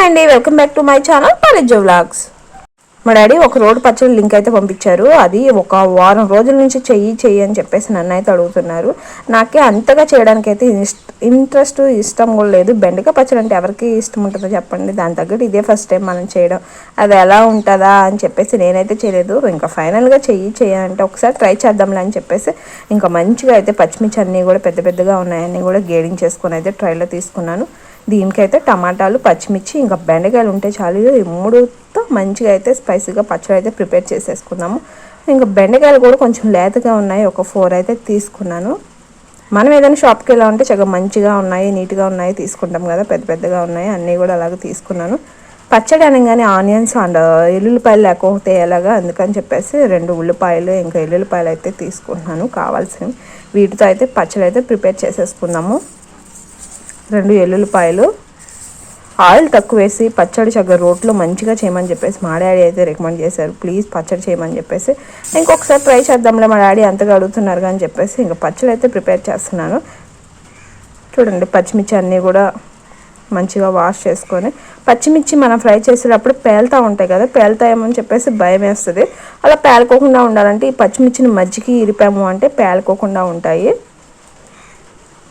Hi అండి. Welcome back to my channel Parija vlogs మా daddy ఒక రోడ్డు పచ్చడి లింక్ అయితే పంపించారు. అది ఒక వారం రోజుల నుంచి చెయ్యి చెయ్యి అని చెప్పేసి నన్ను అయితే అడుగుతున్నారు. నాకే అంతగా చేయడానికి అయితే ఇంట్రెస్ట్ ఇష్టం కూడా లేదు. బెండకాయ పచ్చడి అంటే ఎవరికి ఇష్టం ఉంటుందో చెప్పండి. దాని తగ్గట్టు ఇదే ఫస్ట్ టైం మనం చేయడం. అది ఎలా ఉంటుందా అని చెప్పేసి నేనైతే చేయలేదు. ఇంకా ఫైనల్గా చెయ్యి చేయాలంటే ఒకసారి ట్రై చేద్దాంలే అని చెప్పేసి ఇంకా మంచిగా అయితే పచ్చిమిర్చి అన్నీ కూడా పెద్ద పెద్దగా ఉన్నాయన్నీ కూడా గేడింగ్ చేసుకొని అయితే ట్రైలో తీసుకున్నాను. దీనికైతే టమాటాలు పచ్చిమిర్చి ఇంకా బెండకాయలు ఉంటే చాలు. ఈ మూడుతో మంచిగా అయితే స్పైసీగా పచ్చడి అయితే ప్రిపేర్ చేసేసుకున్నాము. ఇంకా బెండకాయలు కూడా కొంచెం లేతగా ఉన్నాయి. ఒక ఫోర్ అయితే తీసుకున్నాను. మనం ఏదైనా షాప్కి వెళ్ళా ఉంటే చక్కగా మంచిగా ఉన్నాయి నీట్గా ఉన్నాయి తీసుకుంటాం కదా. పెద్ద పెద్దగా ఉన్నాయి. అన్నీ కూడా అలాగే తీసుకున్నాను. పచ్చడి అనగానే ఆనియన్స్ అండ్ ఎల్లుల్లిపాయలు లేకపోతే ఎలాగా అందుకని చెప్పేసి రెండు ఉల్లిపాయలు ఇంకా ఎల్లుల్లిపాయలు అయితే తీసుకుంటున్నాను కావాల్సినవి. వీటితో అయితే పచ్చడి అయితే ప్రిపేర్ చేసేసుకుందాము రెండు ఎల్లుల్లిపాయలు. ఆయిల్ తక్కువ వేసి పచ్చడి చగ్గ రోట్లో మంచిగా చేయమని చెప్పేసి మా డాడీ అయితే రికమెండ్ చేశారు. ప్లీజ్ పచ్చడి చేయమని చెప్పేసి. ఇంకొకసారి ట్రై చేద్దాంలే మా డాడీ అంతగా అడుగుతున్నారు అని చెప్పేసి ఇంకా పచ్చడి అయితే ప్రిపేర్ చేస్తున్నాను. చూడండి పచ్చిమిర్చి అన్నీ కూడా మంచిగా వాష్ చేసుకొని. పచ్చిమిర్చి మనం ఫ్రై చేసేటప్పుడు పేలుతూ ఉంటాయి కదా పేలుతాయేమని చెప్పేసి భయం వేస్తుంది. అలా పేలుకోకుండా ఉండాలంటే ఈ పచ్చిమిర్చిని మజ్జికి ఇరిపాము అంటే పేలుకోకుండా ఉంటాయి.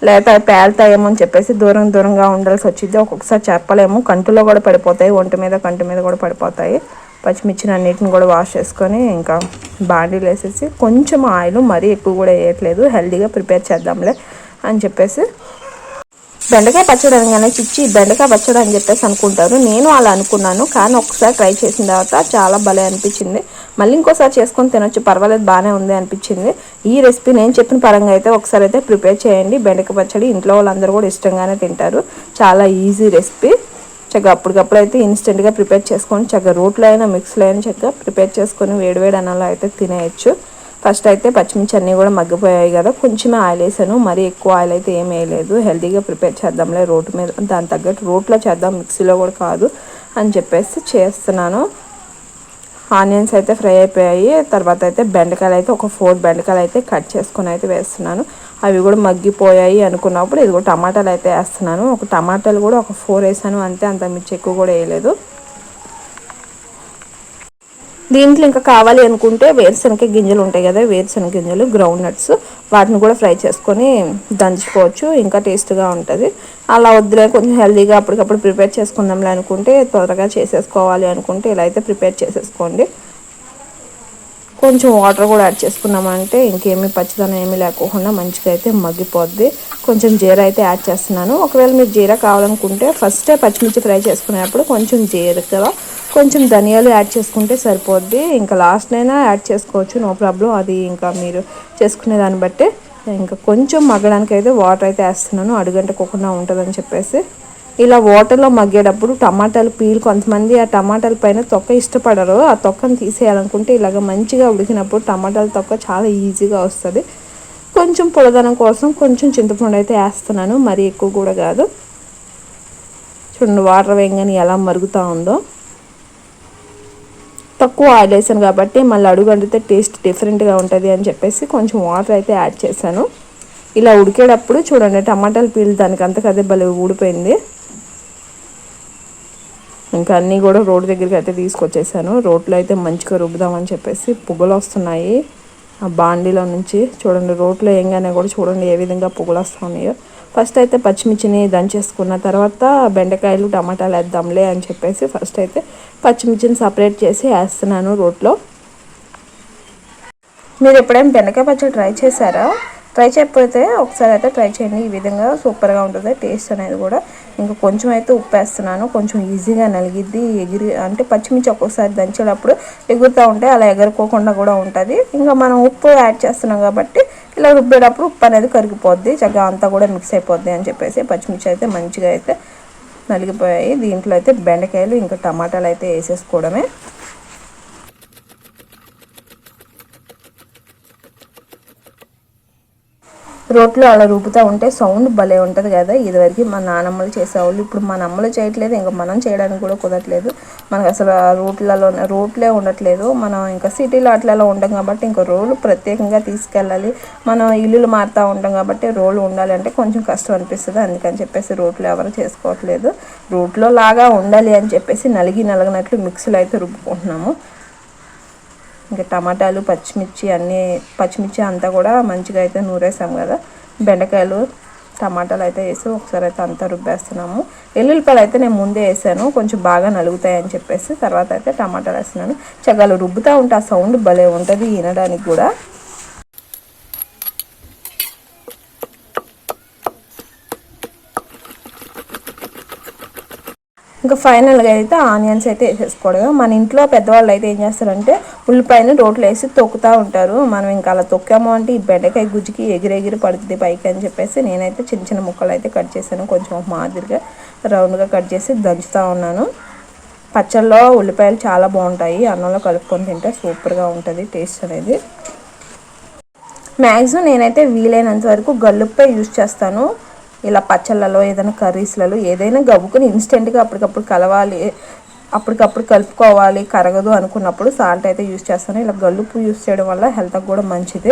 లేకపోతే పేలుతాయేమో అని చెప్పేసి దూరం దూరంగా ఉండాల్సి వచ్చింది ఒక్కొక్కసారి చెప్పలేము. కంటిలో కూడా పడిపోతాయి. ఒంటి మీద కంటి మీద కూడా పడిపోతాయి. పచ్చిమిర్చిని అన్నిటిని కూడా వాష్ చేసుకొని ఇంకా బాండీలు వేసేసి కొంచెం ఆయిల్ మరీ ఎక్కువ కూడా వేయట్లేదు. హెల్తీగా ప్రిపేర్ చేద్దాంలే అని చెప్పేసి బెండకాయ పచ్చడి అనగానే చిచ్చి బెండకాయ పచ్చడి అని చెప్పేసి అనుకుంటారు. నేను అలా అనుకున్నాను. కానీ ఒకసారి ట్రై చేసిన తర్వాత చాలా భలే అనిపించింది. మళ్ళీ ఇంకోసారి చేసుకొని తినొచ్చు. పర్వాలేదు బాగానే ఉంది అనిపించింది. ఈ రెసిపీ నేను చెప్పిన పరంగా అయితే ఒకసారి అయితే ప్రిపేర్ చేయండి. బెండకాయ పచ్చడి ఇంట్లో వాళ్ళందరూ కూడా ఇష్టంగానే తింటారు. చాలా ఈజీ రెసిపీ. చక్కగా అప్పటికప్పుడు అయితే ఇన్స్టెంట్గా ప్రిపేర్ చేసుకొని చక్కగా రోట్లో అయినా మిక్స్లో అయినా చక్కగా ప్రిపేర్ చేసుకొని వేడివేడి అన్నంలో అయితే తినేయచ్చు. ఫస్ట్ అయితే పచ్చిమిర్చి అన్నీ కూడా మగ్గిపోయాయి కదా. కొంచెమే ఆయిల్ వేసాను. మరీ ఎక్కువ ఆయిల్ అయితే ఏం వేయలేదు. హెల్తీగా ప్రిపేర్ చేద్దాంలే రోడ్డు మీద. దాని తగ్గట్టు రోట్లో చేద్దాం మిక్సీలో కూడా కాదు అని చెప్పేసి చేస్తున్నాను. ఆనియన్స్ అయితే ఫ్రై అయిపోయాయి. తర్వాత అయితే బెండకాయలు అయితే ఒక ఫోర్ బెండకాయలు అయితే కట్ చేసుకొని అయితే వేస్తున్నాను. అవి కూడా మగ్గిపోయాయి అనుకున్నప్పుడు ఇది కూడా టమాటాలు అయితే వేస్తున్నాను. ఒక టమాటాలు కూడా ఒక ఫోర్ వేసాను. అంతే అంత మిర్చి ఎక్కువ కూడా వేయలేదు. దీంట్లో ఇంకా కావాలి అనుకుంటే వేరుశనగ గింజలు ఉంటాయి కదా వేరుశనగ గింజలు గ్రౌండ్ నట్స్ వాటిని కూడా ఫ్రై చేసుకొని దంచుకోవచ్చు. ఇంకా టేస్ట్గా ఉంటుంది. అలా వద్దులే కొంచెం హెల్దీగా అప్పటికప్పుడు ప్రిపేర్ చేసుకుందాంలే అనుకుంటే త్వరగా చేసేసుకోవాలి అనుకుంటే ఇలా అయితే ప్రిపేర్ చేసేసుకోండి. కొంచెం వాటర్ కూడా యాడ్ చేసుకున్నామంటే ఇంకేమీ పచ్చదనం ఏమీ లేకుండా మంచిగా అయితే మగ్గిపోద్ది. కొంచెం జీరా అయితే యాడ్ చేస్తున్నాను. ఒకవేళ మీరు జీరా కావాలనుకుంటే ఫస్టే పచ్చిమిర్చి ఫ్రై చేసుకునేటప్పుడు కొంచెం జీరగా కొంచెం ధనియాలు యాడ్ చేసుకుంటే సరిపోద్ది. ఇంకా లాస్ట్ అయినా యాడ్ చేసుకోవచ్చు. నో ప్రాబ్లం అది ఇంకా మీరు చేసుకునే దాన్ని బట్టి ఇంకా కొంచెం మగ్గడానికి అయితే వాటర్ అయితే వేస్తున్నాను. అడుగంటకోకుండా ఉంటుందని చెప్పేసి. ఇలా వాటర్లో మగ్గేటప్పుడు టమాటాలు పీల్ కొంతమంది ఆ టమాటాల పైన తొక్క ఇష్టపడరు. ఆ తొక్కను తీసేయాలనుకుంటే ఇలాగ మంచిగా ఉడికినప్పుడు టమాటాల తొక్క చాలా ఈజీగా వస్తుంది. కొంచెం పొలదనం కోసం కొంచెం చింతపండు అయితే వేస్తున్నాను. మరీ ఎక్కువ కూడా కాదు. చూడండి వాటర్ వేయగానే ఎలా మరుగుతూ ఉందో. తక్కువ ఆయిల్ వేసాను కాబట్టి మళ్ళీ అడుగు అండితే టేస్ట్ డిఫరెంట్గా ఉంటుంది అని చెప్పేసి కొంచెం వాటర్ అయితే యాడ్ చేశాను. ఇలా ఉడికేటప్పుడు చూడండి టమాటాలు పీల్ దానికి అంతకదే భలే ఊడిపోయింది. ఇంకా అన్నీ కూడా రోడ్డు దగ్గరికి అయితే తీసుకొచ్చేసాను. రోడ్లో అయితే మంచిగా రుబ్బుదామని చెప్పేసి పువ్వులు వస్తున్నాయి. ఆ బాండీలో నుంచి చూడండి రోడ్లో ఏంగానే కూడా చూడండి ఏ విధంగా పువ్వులు వస్తున్నాయో. ఫస్ట్ అయితే పచ్చిమిర్చిని దంచేసుకున్న తర్వాత బెండకాయలు టమాటాలు వేద్దాంలే అని చెప్పేసి ఫస్ట్ అయితే పచ్చిమిర్చిని సపరేట్ చేసి వేస్తున్నాను రోట్లో. మీరు ఎప్పుడైనా బెండకాయ పచ్చడి ట్రై చేశారా? ట్రై చేయకపోతే ఒకసారి అయితే ట్రై చేయండి. ఈ విధంగా సూపర్గా ఉంటుంది టేస్ట్ అనేది కూడా. ఇంకా కొంచెం అయితే ఉప్పు వేస్తున్నాను. కొంచెం ఈజీగా నలిగిద్ది ఎగిరి అంటే పచ్చిమిర్చి ఒక్కొక్కసారి దంచేటప్పుడు ఎగురుతూ ఉంటే అలా ఎగరుకోకుండా కూడా ఉంటుంది. ఇంకా మనం ఉప్పు యాడ్ చేస్తున్నాం కాబట్టి ఇలా రుబ్బేటప్పుడు ఉప్పు అనేది కరిగిపోద్ది చక్కగా అంతా కూడా మిక్స్ అయిపోద్ది అని చెప్పేసి పచ్చిమిర్చి అయితే మంచిగా అయితే నలిగిపోయాయి. దీంట్లో అయితే బెండకాయలు ఇంకా టమాటాలు అయితే వేసేసుకోవడమే. రోట్లో అలా రూపుతూ ఉంటే సౌండ్ భలే ఉంటుంది కదా. ఇదివరకు మా నానమ్మలు చేసేవాళ్ళు ఇప్పుడు మన అమ్మలు చేయట్లేదు ఇంకా మనం చేయడానికి కూడా కుదరట్లేదు. మనకు అసలు రోడ్లలో రోడ్లే ఉండట్లేదు. మనం ఇంకా సిటీలో అట్లలో ఉంటాం కాబట్టి ఇంకా రోలు ప్రత్యేకంగా తీసుకెళ్ళాలి. మనం ఇల్లులు మారుతూ ఉంటాం కాబట్టి రోలు ఉండాలి అంటే కొంచెం కష్టం అనిపిస్తుంది. అందుకని చెప్పేసి రోట్లు ఎవరు చేసుకోవట్లేదు. రోడ్లో లాగా ఉండాలి అని చెప్పేసి నలిగి నలగనట్లు మిక్సీలు అయితే రుబ్బుకుంటున్నాము. ఇంకా టమాటాలు పచ్చిమిర్చి అన్నీ పచ్చిమిర్చి అంతా కూడా మంచిగా అయితే నూరేసాం కదా. బెండకాయలు టమాటాలు అయితే వేసి ఒకసారి అయితే అంతా రుబ్బేస్తున్నాము. ఎల్లుల్లిపాయలు అయితే నేను ముందే వేసాను. కొంచెం బాగా నలుగుతాయని చెప్పేసి తర్వాత అయితే టమాటాలు వేస్తున్నాను. చక్కగా రుబ్బుతూ ఉంటే ఆ సౌండ్ భలే ఉంటుంది వినడానికి కూడా. ఇంకా ఫైనల్గా అయితే ఆనియన్స్ అయితే వేసేసుకోవడం మన ఇంట్లో పెద్దవాళ్ళు అయితే ఏం చేస్తారంటే ఉల్లిపాయని రోట్లో వేసి తొక్కుతూ ఉంటారు. మనం ఇంకా అలా తొక్కాము అంటే ఈ బెండకాయ గుజ్జుకి ఎగిరెగిరి పడుతుంది పైకి అని చెప్పేసి నేనైతే చిన్న చిన్న ముక్కలు అయితే కట్ చేశాను. కొంచెం మాదిరిగా రౌండ్గా కట్ చేసి దంచుతూ ఉన్నాను. పచ్చళ్ళలో ఉల్లిపాయలు చాలా బాగుంటాయి. అన్నంలో కలుపుకొని తింటే సూపర్గా ఉంటుంది టేస్ట్ అనేది. మ్యాక్సిమం నేనైతే వీలైనంత వరకు గల్లుప్పే యూజ్ చేస్తాను. ఇలా పచ్చళ్ళలో ఏదైనా కర్రీస్లలో ఏదైనా గవ్వుకుని ఇన్స్టెంట్గా అప్పటికప్పుడు కలవాలి అప్పటికప్పుడు కలుపుకోవాలి కరగదు అనుకున్నప్పుడు సాల్ట్ అయితే యూస్ చేస్తాను. ఇలా గల్లుపు యూస్ చేయడం వల్ల హెల్త్కి కూడా మంచిది.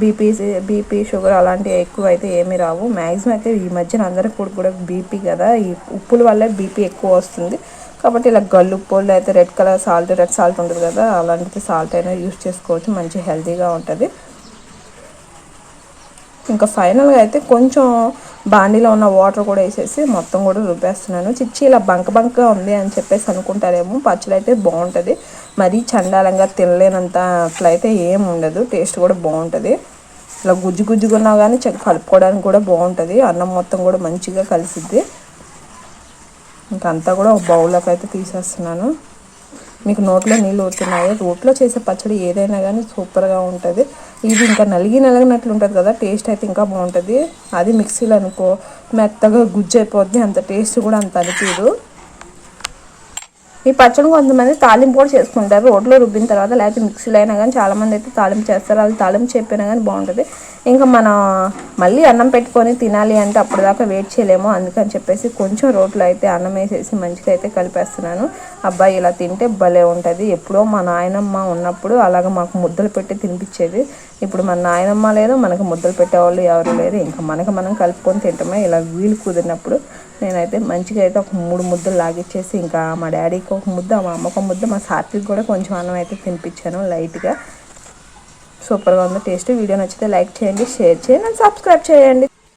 బీపీ బీపీ షుగర్ అలాంటివి ఎక్కువ అయితే ఏమీ రావు. మ్యాక్సిమం అయితే ఈ మధ్యన అందరికీ కూడా కూడా బీపీ కదా ఈ ఉప్పుల వల్ల బీపీ ఎక్కువ వస్తుంది. కాబట్టి ఇలా గల్లుప్పు అయితే red colour salt red salt ఉంటుంది కదా అలాంటిది సాల్ట్ అయినా యూస్ చేసుకోవచ్చు. మంచి హెల్తీగా ఉంటుంది. ఇంకా ఫైనల్గా అయితే కొంచెం బాండీలో ఉన్న వాటర్ కూడా వేసేసి మొత్తం కూడా రుబ్బేస్తున్నాను. చిచ్చి ఇలా బంక బంకగా ఉంది అని చెప్పేసి అనుకుంటారేమో పచ్చడి అయితే బాగుంటుంది. మరీ చండాలంగా తినలేనంత అట్లా అయితే ఏం ఉండదు టేస్ట్ కూడా బాగుంటుంది. ఇలా గుజ్జు గుజ్జుగా కానీ చెక్క కలుపుకోవడానికి కూడా బాగుంటుంది. అన్నం మొత్తం కూడా మంచిగా కలిసిద్ది. ఇంకంతా కూడా ఒక బౌల్లోకి అయితే తీసేస్తున్నాను. మీకు నోట్లో నీళ్ళు ఊరుతున్నాయి? రోట్లో చేసే పచ్చడి ఏదైనా కానీ సూపర్గా ఉంటుంది. ఇది ఇంకా నలిగి నలిగినట్లు ఉంటుంది కదా టేస్ట్ అయితే ఇంకా బాగుంటుంది. అది మిక్సీలో అనుకో మెత్తగా గుజ్జు అయిపోద్ది అంత టేస్ట్ కూడా అంత అనిపించదు ఈ పచ్చడి కొంతమంది తాలింపు కూడా చేసుకుంటారు. రోడ్లో రుబ్బిన తర్వాత లేకపోతే మిక్సీలో అయినా కానీ చాలామంది అయితే తాలింపు చేస్తారు. అది తాలింపు చెప్పినా కానీ బాగుంటుంది. ఇంకా మనం మళ్ళీ అన్నం పెట్టుకొని తినాలి అంటే అప్పుడు దాకా వెయిట్ చేయలేము. అందుకని చెప్పేసి కొంచెం రోట్లో అయితే అన్నం వేసేసి మంచిగా అయితే కలిపేస్తున్నాను. అబ్బాయి ఇలా తింటే భలే ఉంటుంది. ఎప్పుడో మా నాయనమ్మ ఉన్నప్పుడు అలాగ మాకు ముద్దలు పెట్టి తినిపించేది. ఇప్పుడు మన నాయనమ్మ లేదు మనకు ముద్దలు పెట్టేవాళ్ళు ఎవరు లేరు. ఇంకా మనకు మనం కలుపుకొని తింటామే. ఇలా వీలు కుదిరినప్పుడు నేనైతే మంచిగా అయితే ఒక మూడు ముద్దలు లాగిచ్చేసి ఇంకా మా డాడీకి ఒక ముద్ద మా అమ్మకు ఒక ముద్ద మా సాత్విక్ కూడా కొంచెం అన్నం అయితే తినిపించాను లైట్గా. సూపర్గా ఉంది టేస్ట్. వీడియో నచ్చితే లైక్ చేయండి షేర్ చేయండి అండ్ సబ్స్క్రైబ్ చేయండి.